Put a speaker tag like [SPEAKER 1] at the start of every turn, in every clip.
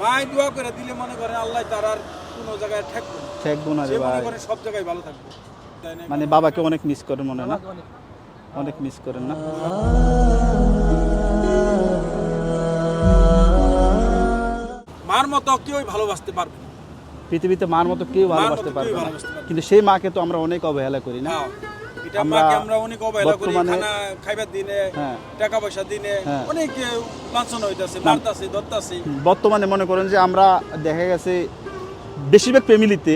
[SPEAKER 1] মাই দোয়া করে দিলে মনে করেন আল্লাহ তার আর কোনো জায়গায় ঠেকবো না।
[SPEAKER 2] ঠেকবো না রে ভাই।
[SPEAKER 1] করে সব জায়গায় ভালো থাকবে।
[SPEAKER 2] মানে বাবাকে অনেক মিস করেন মনে না? অনেক মিস করেন না?
[SPEAKER 1] মার মতো কেউই ভালোবাসতে পারবে না।
[SPEAKER 2] পৃথিবীতে মার মতো কেউ ভালোবাসতে পারবে না। কিন্তু সেই মাকে তো আমরা অনেক অবহেলা করি না
[SPEAKER 1] হ্যাঁ,
[SPEAKER 2] আমরা
[SPEAKER 1] আমরা অনেক অবহেলা করি
[SPEAKER 2] বর্তমানে-
[SPEAKER 1] খানা খাইবার দিনে
[SPEAKER 2] হ্যাঁ।
[SPEAKER 1] টাকা পয়সা দিনে
[SPEAKER 2] হ্যাঁ।
[SPEAKER 1] অনেক লাঞ্ছনা হইতাছে মারতাছে ধরতাছে
[SPEAKER 2] বর্তমানে মনে করেন যে আমরা দেখা গেছে বেশিরভাগ ফ্যামিলিতে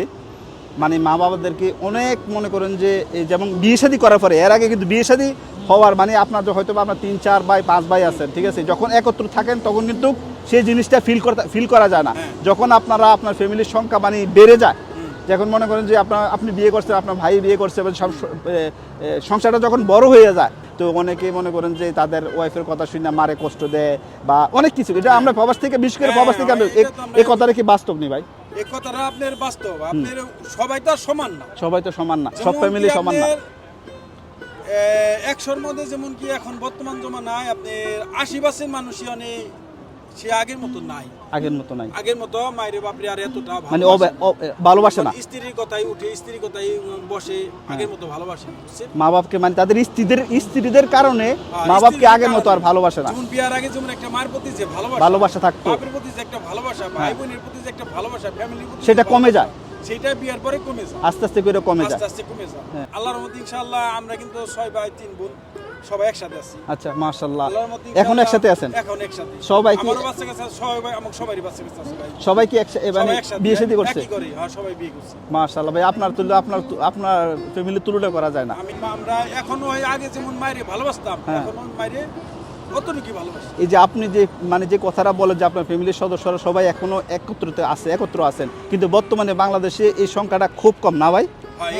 [SPEAKER 2] মানে মা বাবাদেরকে অনেক মনে করেন যে যেমন বিয়ে শাদী করার পরে এর আগে কিন্তু বিয়ে শাদী হওয়ার মানে আপনার হয়তো আপনার তিন চার ভাই পাঁচ ভাই আছেন ঠিক আছে? যখন একত্র থাকেন তখন কিন্তু সেই জিনিসটা ফিল করতে ফিল করা যায় না।
[SPEAKER 1] হ্যাঁ।
[SPEAKER 2] যখন আপনারা আপনার ফ্যামিলির সংখ্যা মানে বেড়ে যায় যখন মনে করেন যে আপনার আপনি বিয়ে করছেন আপনার ভাই বিয়ে করছে সংসারটা যখন বড় হয়ে যায় তো অনেকে মনে করেন যে তাদের ওয়াইফের কথা শুনে মারে কষ্ট দেয় বা অনেক কিছু। এটা আমরা প্রবাস থেকে বিশেষ করে
[SPEAKER 1] হ্যাঁ,
[SPEAKER 2] প্রবাস থেকে আমরা-
[SPEAKER 1] এটা
[SPEAKER 2] এই কথাটা কি বাস্তব নেই ভাই?
[SPEAKER 1] এই কথাটা আপনার বাস্তব। আপনার সবাই তো সমান না।
[SPEAKER 2] সবাই তো সমান না সব ফ্যামিলি সমান না।
[SPEAKER 1] একশোর মধ্যে যেমন কি এখন বর্তমান জমানায় আপনার আশি পার্সেন্ট মানুষই অনেক সে আগের মতো নাই।
[SPEAKER 2] আগের মতো নাই।
[SPEAKER 1] আগের মতো মায়ের বাপরে আর এতটা
[SPEAKER 2] মানে
[SPEAKER 1] ভালোবাসে
[SPEAKER 2] না।
[SPEAKER 1] স্ত্রীর কথাই উঠে স্ত্রীর কথাই বসে আগের মতো ভালোবাসে
[SPEAKER 2] মা বাপকে মানে তাদের স্ত্রীদের স্ত্রীদের কারণে
[SPEAKER 1] হ্যাঁ,
[SPEAKER 2] মা বাপকে আগের মতো আর। ভালোবাসে না।
[SPEAKER 1] যেমন বিয়ার আগে যেমন একটা মায়ের প্রতি যে ভালোবাসা
[SPEAKER 2] ভালোবাসা থাকতো।
[SPEAKER 1] বাপের প্রতি যে একটা ভালোবাসা ভাই বোনের প্রতি যে একটা ভালোবাসা ফ্যামিলির প্রতি
[SPEAKER 2] সেটা কমে যায়।
[SPEAKER 1] সেটা বিয়ার পরে কমে যায়।
[SPEAKER 2] আস্তে আস্তে করে কমে যায়।
[SPEAKER 1] আস্তে আস্তে কমে যায়।
[SPEAKER 2] হ্যাঁ।
[SPEAKER 1] আল্লাহর মধ্যে ইনশাআল্লাহ আমরা কিন্তু ছয় ভাই তিন বোন সবাই একসাথে আছি।
[SPEAKER 2] আচ্ছা
[SPEAKER 1] মধ্যে
[SPEAKER 2] এখন একসাথে আছেন?
[SPEAKER 1] এখন একসাথে।
[SPEAKER 2] সবাই কি-
[SPEAKER 1] আমারও বাচ্চা কাছে সবাই আমার সবারই বাচ্চা কাছে আছে
[SPEAKER 2] সবাই কি একসাথে মানে
[SPEAKER 1] একসাথে
[SPEAKER 2] বিয়ে শাদী করছে?
[SPEAKER 1] করে হ্যাঁ সবাই বিয়ে করছে।
[SPEAKER 2] মাশাল্লাহ ভাই আপনার তুলনা আপনার আপনার ফ্যামিলির তুলনা করা যায় না।
[SPEAKER 1] আমি আমরা এখনও ওই আগে যেমন মায়েরে ভালোবাসতাম
[SPEAKER 2] হ্যাঁ।
[SPEAKER 1] এখনও ভালোবাসি
[SPEAKER 2] এই যে আপনি যে মানে যে কথাটা বলেন যে আপনার ফ্যামিলির সদস্যরা সবাই এখনও একত্রিত আছে একত্র আছেন কিন্তু বর্তমানে বাংলাদেশে এই সংখ্যাটা খুব কম না ভাই?
[SPEAKER 1] হ্যাঁ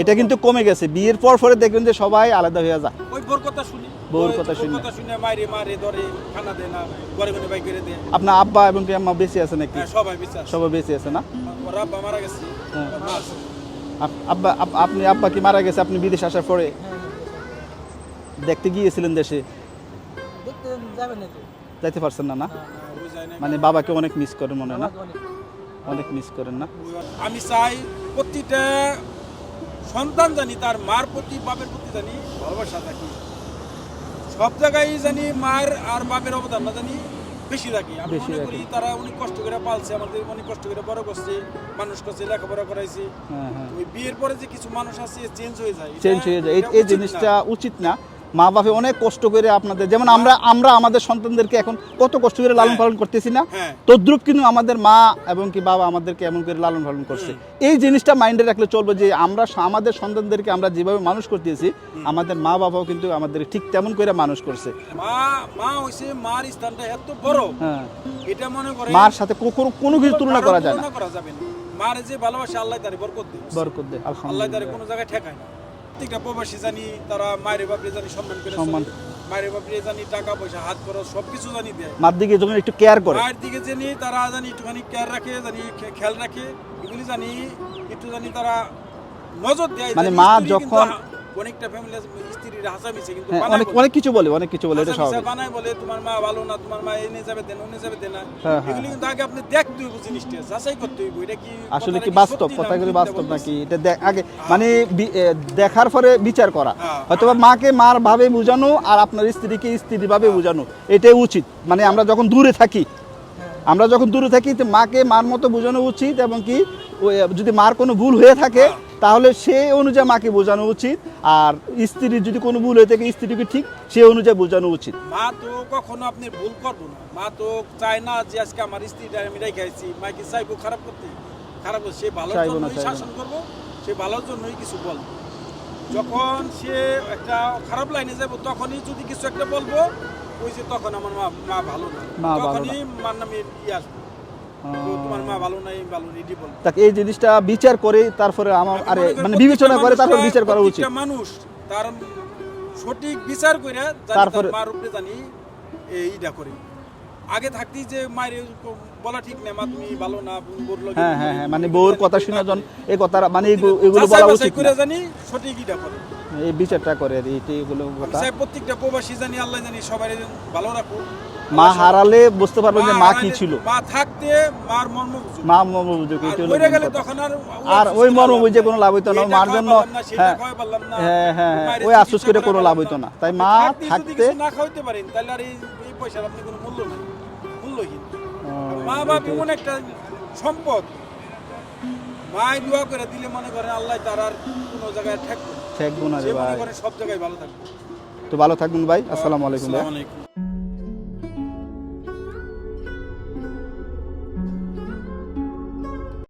[SPEAKER 2] এটা কিন্তু কমে। গেছে। বিয়ের পর পরে দেখবেন যে সবাই আলাদা হয়ে যায়।
[SPEAKER 1] ওই বোর কথা শুনি।
[SPEAKER 2] বউর কথা শুনি।
[SPEAKER 1] কথা মারে মারে ধরে খানা দেয় না ঘরে ঘরে বাই করে দেয়।
[SPEAKER 2] আপনার আব্বা এবং কি আম্মা বেঁচে আছে নাকি?
[SPEAKER 1] হ্যাঁ সবাই বিশ্বাস
[SPEAKER 2] সবাই বেঁচে আছে না?
[SPEAKER 1] ওর আব্বা মারা গেছে।
[SPEAKER 2] হ্যাঁ। আব্বা আপনি আব্বা কি মারা গেছে আপনি বিদেশ আসার পরে? দেখতে গিয়েছিলেন দেশে? যাইতে পারছেন না না?
[SPEAKER 1] যায় না।
[SPEAKER 2] মানে বাবাকে অনেক মিস করেন মনে হয় না?
[SPEAKER 3] অনেক
[SPEAKER 2] মিস করেন না?
[SPEAKER 1] আমি চাই প্রতিটা সন্তান জানি তার মার প্রতি বাপের প্রতি জানি ভালোবাসা থাকি সব জায়গায় জানি মার আর বাপের অবদান না জানি বেশি থাকি আমি মনে করি তারা অনেক কষ্ট করে পালছে আমাদের অনেক কষ্ট করে বড় করছে মানুষ করছে লেখাপড়া করাইছে।
[SPEAKER 2] হ্যাঁ হ্যাঁ।
[SPEAKER 1] ওই বিয়ের পরে যে কিছু মানুষ আছে চেঞ্জ হয়ে যায়
[SPEAKER 2] চেঞ্জ হয়ে যায়। এই- জিনিসটা উচিত না। মা বাপে অনেক কষ্ট করে আপনাদের যেমন আমরা আমরা আমাদের সন্তানদেরকে এখন কত কষ্ট করে লালন। পালন করতেছি না?
[SPEAKER 1] হ্যাঁ।
[SPEAKER 2] তদ্রুপ কিন্তু আমাদের মা এবং কি বাবা আমাদেরকে এমন করে লালন পালন করছে। এই জিনিসটা মাইন্ডে রাখলে চলবে যে আমরা আমাদের সন্তানদেরকে আমরা যেভাবে মানুষ করতেছি আমাদের মা বাবাও কিন্তু আমাদের ঠিক তেমন করে মানুষ করছে।
[SPEAKER 1] মা মা হইছে মার স্থানটা এত বড়।
[SPEAKER 2] হ্যাঁ।
[SPEAKER 1] এটা মনে করে
[SPEAKER 2] মার সাথে কোনো কিছু তুলনা করা যায় না।
[SPEAKER 1] মার যে ভালোবাসা আল্লাহ তারে বরকত দেয়
[SPEAKER 2] বরকত
[SPEAKER 1] আল্লাহ তারে কোনো জায়গায় ঠেকায় না। প্রত্যেকটা প্রবাসী জানি তারা মায়ের বাপরে জানি সম্মান করে
[SPEAKER 2] সম্মান।
[SPEAKER 1] মায়ের বাপরে জানি টাকা পয়সা হাত খরচ সবকিছু জানি দেয়।
[SPEAKER 2] মার দিকে যখন একটু কেয়ার করে।
[SPEAKER 1] মায়ের দিকে জানি তারা জানি একটুখানি কেয়ার রাখে জানি খেয়াল রাখে। এগুলি জানি একটু জানি তারা নজর দেয়
[SPEAKER 2] মানে মা যখন-
[SPEAKER 1] অনেকটা ফ্যামিলি স্ত্রীর কিন্তু
[SPEAKER 2] হ্যাঁ অনেক অনেক কিছু বলে অনেক কিছু বলে এটা স্বাভাবিক।
[SPEAKER 1] বানায় বলে তোমার মা ভালো না তোমার মা এনে যাবে দেন ওনে যাবে দেন
[SPEAKER 2] হ্যাঁ, হ্যাঁ,
[SPEAKER 1] এগুলি কিন্তু আগে আপনি দেখতে হইব জিনিসটা যাচাই করতে হইব এটা কি
[SPEAKER 2] আসলে কি বাস্তব কথাগুলি বাস্তব নাকি? এটা আগে মানে দেখার পরে বিচার করা।
[SPEAKER 1] হ্যাঁ।
[SPEAKER 2] হয়তো মাকে মার ভাবে বোঝানো আর আপনার স্ত্রীকে স্ত্রী ভাবে বোঝানো এটাই উচিত। মানে আমরা যখন দূরে থাকি আমরা যখন দূরে থাকি তো মাকে মার মতো বোঝানো উচিত এবং কি যদি মার কোনো ভুল হয়ে থাকে তাহলে সে অনুযায়ী মাকে বোঝানো উচিত। আর স্ত্রীর যদি কোনো ভুল হয়ে থাকে স্ত্রীকে ঠিক? সে অনুযায়ী বোঝানো উচিত।
[SPEAKER 1] মা তো কখনো আপনি ভুল করব না। মা তো চায় না যে আজকে আমার স্ত্রীটা আমি রেখে আইছি। মা চাইব খারাপ করতে? খারাপ সে
[SPEAKER 2] ভালো।
[SPEAKER 1] শাসন করব সে ভালোর জন্যই কিছু বলব যখন সে একটা খারাপ লাইনে যাব তখনই যদি কিছু একটা বলব ওই যে তখন আমার মা মা ভালো না।
[SPEAKER 2] মা ভালো না।
[SPEAKER 1] তখনই মার নামে ইয়ে আসব।
[SPEAKER 2] তাকে এই জিনিসটা বিচার করে তারপরে আমার আরে
[SPEAKER 1] মানে
[SPEAKER 2] বিবেচনা করে তারপর বিচার করা উচিত।
[SPEAKER 1] মানুষ তার সঠিক বিচার করে
[SPEAKER 2] তারপরে-
[SPEAKER 1] জানি এইটা করে। আগে থাকতেই যে মায়ের বলা ঠিক না মা তুমি ভালো না বোর লগে
[SPEAKER 2] হ্যাঁ হ্যাঁ হ্যাঁ মানে বউর কথা শুনে জন এই কথা মানে এগুলো বলা উচিত
[SPEAKER 1] করে জানি সঠিক ইটা করে।
[SPEAKER 2] এই বিচারটা করে এইটি এগুলো কথা।
[SPEAKER 1] প্রত্যেকটা প্রবাসী জানি আল্লাহ জানি সবাই ভালো রাখুক।
[SPEAKER 2] মা হারালে বুঝতে পারবেন যে মা কি ছিল।
[SPEAKER 1] মা থাকতে মার মর্ম বুঝুক।
[SPEAKER 2] মা মর্ম বুঝুক
[SPEAKER 1] আর
[SPEAKER 2] এটা হলো ওই মর্ম বুঝে কোনো লাভ হইতো না। মার জন্য হ্যাঁ হ্যাঁ, হ্যাঁ, হ্যাঁ, ওই আফসোস করে কোনো লাভ হইতো না। তাই মা থাকতে-
[SPEAKER 1] না খাওয়াইতে পারেন তাহলে আর এই পয়সার আপনি কোনো মূল্য নাই। মূল্যহীন। মা বাপ এমন একটা সম্পদ। মায় দোয়া করে দিলে মনে করেন আল্লাহ তার আর কোনো জায়গায় ঠেকবে।
[SPEAKER 2] ঠেকবো না রে ভাই।
[SPEAKER 1] সব জায়গায় ভালো থাকবে।
[SPEAKER 2] তো ভালো থাকবেন ভাই। আসসালামু আলাইকুম ভাই।
[SPEAKER 1] আসসালামু আলাইকুম।